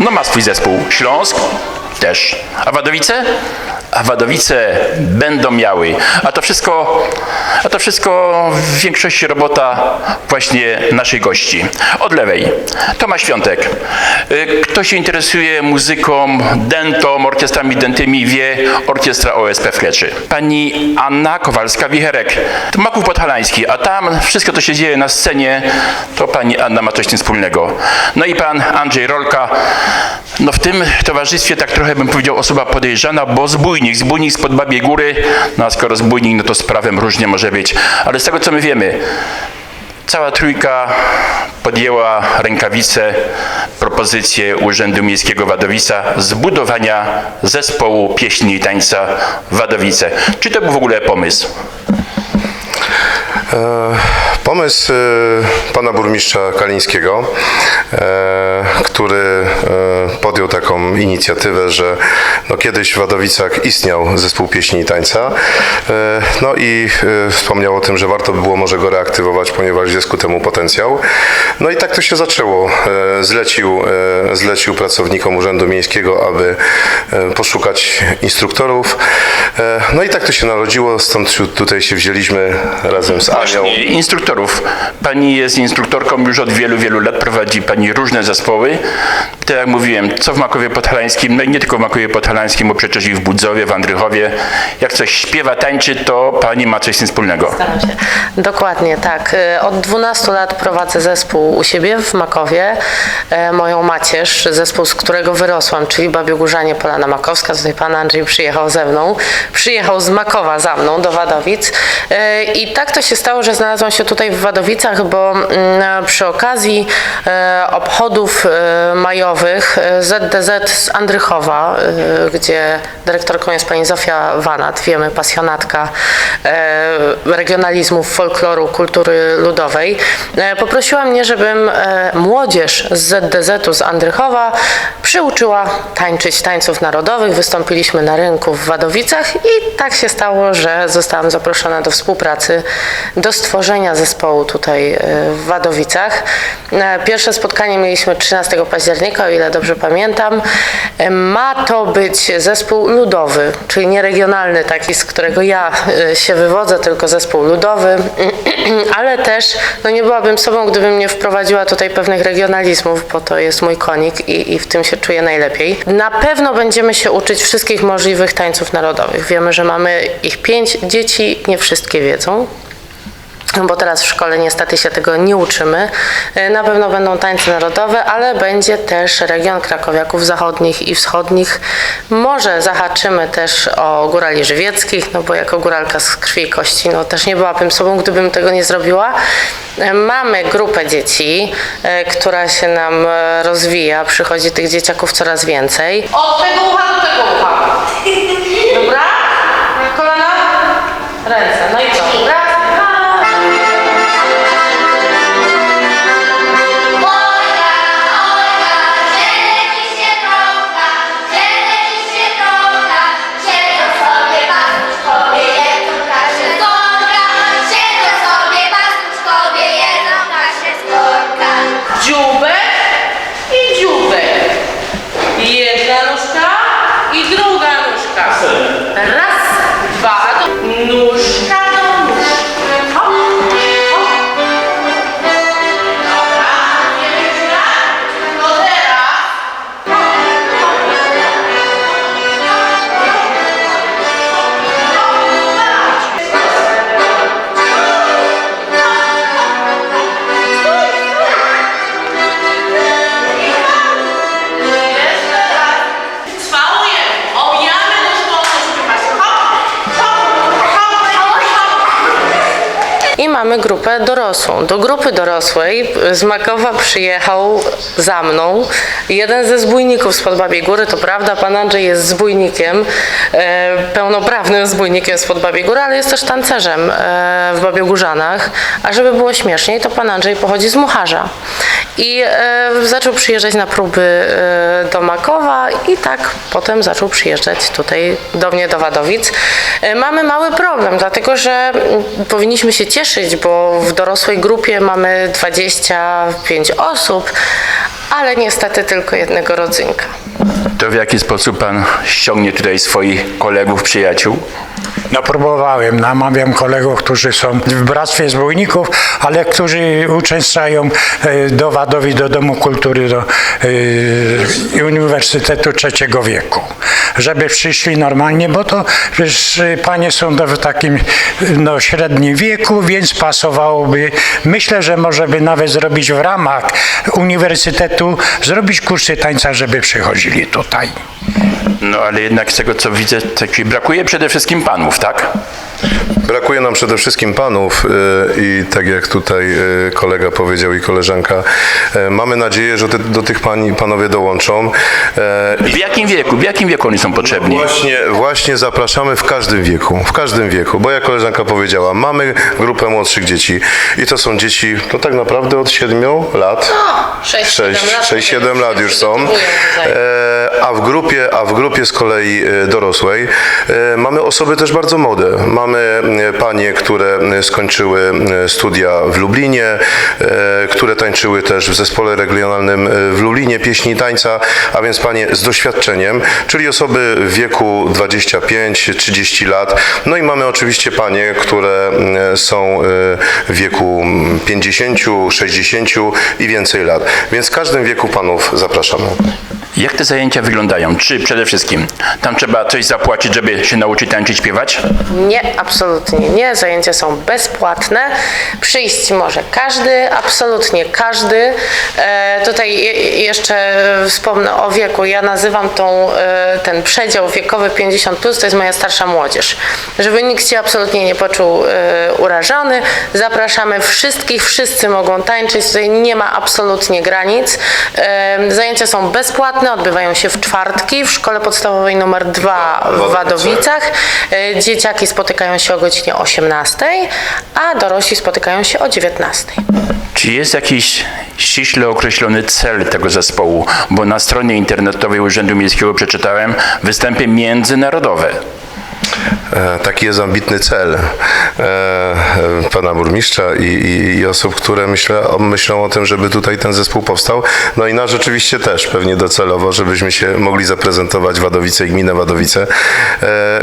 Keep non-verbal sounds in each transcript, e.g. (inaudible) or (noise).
No ma swój zespół. Śląsk też. A Wadowice? Wadowice będą miały. A to wszystko, a to wszystko w większości robota właśnie naszych gości. Od lewej Tomasz Świątek. Y, Kto się interesuje muzyką, dentą, orkiestrami dentymi, wie orkiestra OSP w Kleczy. Pani Anna Kowalska-Wicherek. Maków Podhalański, a tam wszystko to się dzieje na scenie, to pani Anna ma coś z tym wspólnego. No i pan Andrzej Rolka. No w tym towarzystwie tak trochę bym powiedział osoba podejrzana, bo zbójnik, zbójnik spod Babiej Góry, no a skoro zbójnik, no to z prawem różnie może być. Ale z tego co my wiemy, Cała trójka podjęła rękawice, propozycję Urzędu Miejskiego Wadowica zbudowania zespołu pieśni i tańca Wadowice. Czy to był w ogóle pomysł? Pomysł e, pana burmistrza Kalińskiego, e, który e, podjął taką inicjatywę, że no kiedyś w Wadowicach istniał zespół pieśni i tańca, e, no i e, wspomniał o tym, że warto by było może go reaktywować, ponieważ jest ku temu potencjał. No i tak to się zaczęło. Zlecił, zlecił pracownikom Urzędu Miejskiego, aby poszukać instruktorów. No i tak to się narodziło, stąd tu- tutaj się wzięliśmy razem z Anią. Instruktorów. Pani jest instruktorką już od wielu, wielu lat, prowadzi Pani różne zespoły. Tak jak mówiłem, co w Makowie Podhalańskim, no i nie tylko w Makowie Podhalańskim, bo przecież i w Budzowie, w Andrychowie. Jak coś śpiewa, tańczy, to Pani ma coś z tym wspólnego. Dokładnie, tak. Y, Od 12 lat prowadzę zespół u siebie w Makowie. E, Moją macierz, zespół, z którego wyrosłam, czyli Babiogórzanie Polana Makowska. Tutaj pan Andrzej przyjechał ze mną. Przyjechał z Makowa za mną do Wadowic. E, I tak to się stało, że znalazłam się tutaj w Wadowicach, bo mm, przy okazji obchodów e, majowych e, ZDZ z Andrychowa, e, gdzie dyrektorką jest pani Zofia Wanat, wiemy, pasjonatka e, regionalizmów, folkloru, kultury ludowej, e, poprosiła mnie, żebym e, młodzież z ZDZ-u z Andrychowa przyuczyła tańczyć tańców narodowych. Wystąpiliśmy na rynku w Wadowicach i tak się stało, że zostałam zaproszona do współpracy, do stworzenia zespołu tutaj e, w Wadowicach. E, Pierwsze spotkanie mieliśmy 13 października, o ile dobrze pamiętam. Ma to być zespół ludowy, czyli nie regionalny taki, z którego ja e, się wywodzę, tylko zespół ludowy, (clears throat) ale też no nie byłabym sobą, gdybym nie wprowadziła tutaj pewnych regionalizmów, bo to jest mój konik i, i w tym się czuję najlepiej. Na pewno będziemy się uczyć wszystkich możliwych tańców narodowych. Wiemy, że mamy ich pięć dzieci, nie wszystkie wiedzą. Bo teraz w szkole niestety się tego nie uczymy. E, Na pewno będą tańce narodowe, ale będzie też region krakowiaków zachodnich i wschodnich. Może zahaczymy też o górali żywieckich, no bo jako góralka z krwi i kości, no też nie byłabym sobą, gdybym tego nie zrobiła. E, Mamy grupę dzieci, e, która się nam rozwija. Przychodzi tych dzieciaków coraz więcej. Od tego ucha do tego ucha. (laughs) Dobra? Kolana? Ręce. Mamy grupę dorosłą. Do grupy dorosłej z Makowa przyjechał za mną jeden ze zbójników z Babiej Góry. To prawda, pan Andrzej jest zbójnikiem, e, pełnoprawnym zbójnikiem z Babiej Góry, ale jest też tancerzem e, w Babiogórzanach. A żeby było śmieszniej, to pan Andrzej pochodzi z Mucharza. I e, zaczął przyjeżdżać na próby do Makowa i tak potem zaczął przyjeżdżać tutaj do mnie, do Wadowic. Mamy mały problem, dlatego że mm, powinniśmy się cieszyć, bo w dorosłej grupie mamy 25 osób, ale niestety tylko jednego rodzynka. To w jaki sposób pan ściągnie tutaj swoich kolegów, przyjaciół? No próbowałem, namawiam kolegów, którzy są w Bractwie Zbójników, ale którzy uczęszczają e, do Wadowi, do Domu Kultury, do e, Uniwersytetu Trzeciego Wieku, żeby przyszli normalnie, bo to przecież panie są w takim no, średnim wieku, więc pasowałoby, myślę, że może by nawet zrobić w ramach uniwersytetu, zrobić kursy tańca, żeby przychodzili tutaj. No ale jednak z tego co widzę, brakuje przede wszystkim panów, tak? Brakuje nam przede wszystkim panów y, i tak jak tutaj y, kolega powiedział i koleżanka, y, mamy nadzieję, że do tych pani, panowie dołączą. W jakim wieku? W jakim wieku oni są potrzebni? Właśnie, właśnie zapraszamy w każdym wieku, w każdym wieku, bo jak koleżanka powiedziała, mamy grupę młodszych dzieci i to są dzieci, to tak naprawdę od 7 lat. 6-7 lat już są. A w grupie, a w grupie z kolei e, dorosłej e, mamy osoby też bardzo młode. Mamy e, panie, które skończyły studia w Lublinie, które tańczyły też w zespole regionalnym w Lublinie pieśni i tańca, a więc panie z doświadczeniem, czyli osoby w wieku 25-30 lat. No i mamy oczywiście panie, które są w wieku mm, 50, 60 i więcej lat. Więc w każdym wieku panów zapraszamy. Jak te zajęcia wyglądają? Czy przede wszystkim tam trzeba coś zapłacić, żeby się nauczyć tańczyć, śpiewać? Nie, absolutnie nie. Zajęcia są bezpłatne. Przyjść może każdy, absolutnie każdy. E, tutaj je, jeszcze wspomnę o wieku. Ja nazywam tą, e, ten przedział wiekowy 50+, plus, to jest moja starsza młodzież. Żeby nikt się absolutnie nie poczuł e, urażony. Zapraszamy wszystkich, wszyscy mogą tańczyć. Tutaj nie ma absolutnie granic. E, zajęcia są bezpłatne, odbywają się w czwartki w szkole podstawowej numer 2 w Wadowicach. E, Dzieciaki spotykają się o godzinie 18, a dorośli spotykają się o 19. Czy jest jakiś ściśle określony cel tego zespołu? Bo na stronie internetowej Urzędu Miejskiego przeczytałem występy międzynarodowe. E, Taki jest ambitny cel e, e, pana burmistrza i, i, i osób, które myślę, myślą o tym, żeby tutaj ten zespół powstał. No i nasz oczywiście też pewnie docelowo, żebyśmy się mogli zaprezentować Wadowice i gminę Wadowice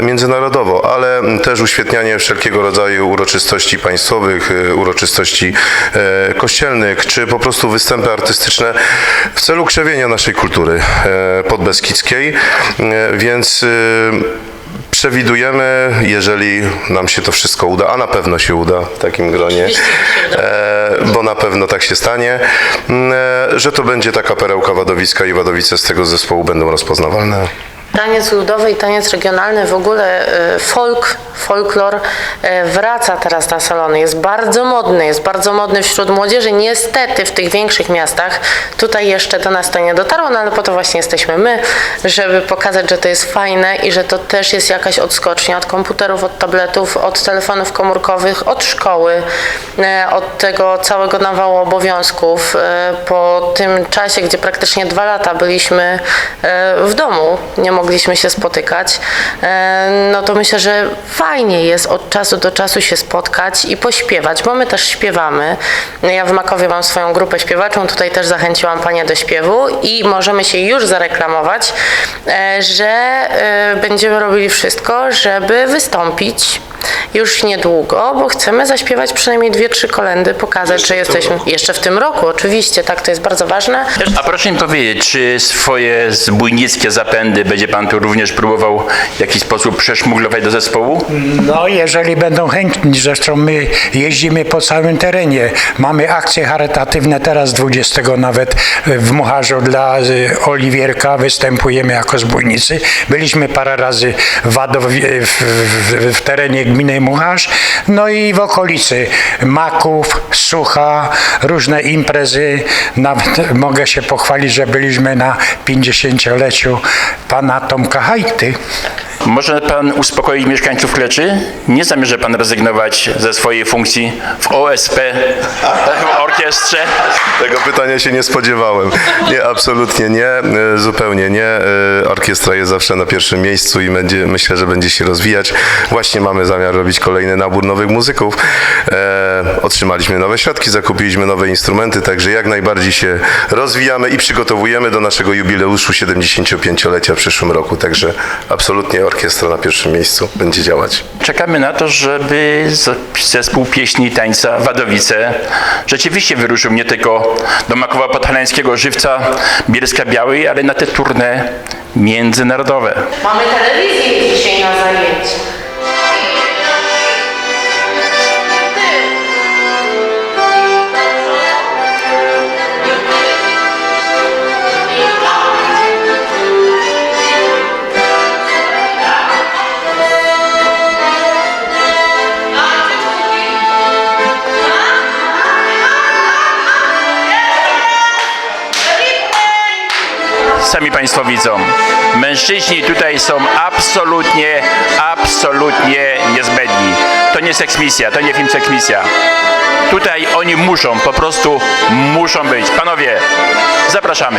międzynarodowo, ale też uświetnianie wszelkiego rodzaju uroczystości państwowych, uroczystości kościelnych, czy po prostu występy artystyczne w celu krzewienia naszej kultury podbeskidzkiej. Więc Przewidujemy, jeżeli nam się to wszystko uda, a na pewno się uda w takim gronie, e, bo na pewno tak się stanie, m, e, że to będzie taka perełka Wadowiska i Wadowice z tego zespołu będą rozpoznawalne. Taniec ludowy i taniec regionalny, w ogóle e, folk, folklor e, wraca teraz na salony. Jest bardzo modny, jest bardzo modny wśród młodzieży. Niestety w tych większych miastach, tutaj jeszcze do nas to nie dotarło, no ale po to właśnie jesteśmy my, żeby pokazać, że to jest fajne i że to też jest jakaś odskocznia od komputerów, od tabletów, od telefonów komórkowych, od szkoły, e, od tego całego nawału obowiązków. Po tym czasie, gdzie praktycznie dwa lata byliśmy w domu, nie mogliśmy się spotykać, e, no to myślę, że fajnie jest od czasu do czasu się spotkać i pośpiewać, bo my też śpiewamy. Ja w Makowie mam swoją grupę śpiewaczą, tutaj też zachęciłam Panie do śpiewu i możemy się już zareklamować, e, że e, będziemy robili wszystko, żeby wystąpić już niedługo, bo chcemy zaśpiewać przynajmniej dwie, trzy kolendy, pokazać, że jesteśmy jeszcze w tym roku, oczywiście, tak, to jest bardzo ważne. A proszę mi powiedzieć, czy swoje zbójnickie zapędy będzie pan tu również próbował w jakiś sposób przeszmuglować do zespołu? No, jeżeli będą chętni, zresztą my jeździmy po całym terenie. Mamy akcje charytatywne teraz 20 nawet w Mucharzu dla y, Oliwierka, występujemy jako zbójnicy. Byliśmy parę razy w, w, w, w terenie gminy Mucharz, no i w okolicy Maków, Sucha, różne imprezy. Nawet mogę się pochwalić, że byliśmy na 50-leciu pana Tomka Hajty. Może pan uspokoić mieszkańców Kleczy? Nie zamierza pan rezygnować ze swojej funkcji w OSP, w orkiestrze? Tego pytania się nie spodziewałem. Nie, absolutnie nie, e, zupełnie nie. E, Orkiestra jest zawsze na pierwszym miejscu i będzie, myślę, że będzie się rozwijać. Właśnie mamy zamiar robić kolejny nabór nowych muzyków. E, otrzymaliśmy nowe środki, zakupiliśmy nowe instrumenty, także jak najbardziej się rozwijamy i przygotowujemy do naszego jubileuszu 75-lecia w przyszłym roku. Także absolutnie orkiestra na pierwszym miejscu będzie działać. Czekamy na to, żeby zespół pieśni i tańca Wadowice rzeczywiście wyruszył nie tylko do Makowa Podhalańskiego Żywca Bielska Białej, ale na te turne międzynarodowe. Mamy telewizję dzisiaj na zajęciu. Sami Państwo widzą, mężczyźni tutaj są absolutnie, absolutnie niezbędni. To nie seksmisja, to nie film seksmisja. Tutaj oni muszą, po prostu muszą być. Panowie, zapraszamy.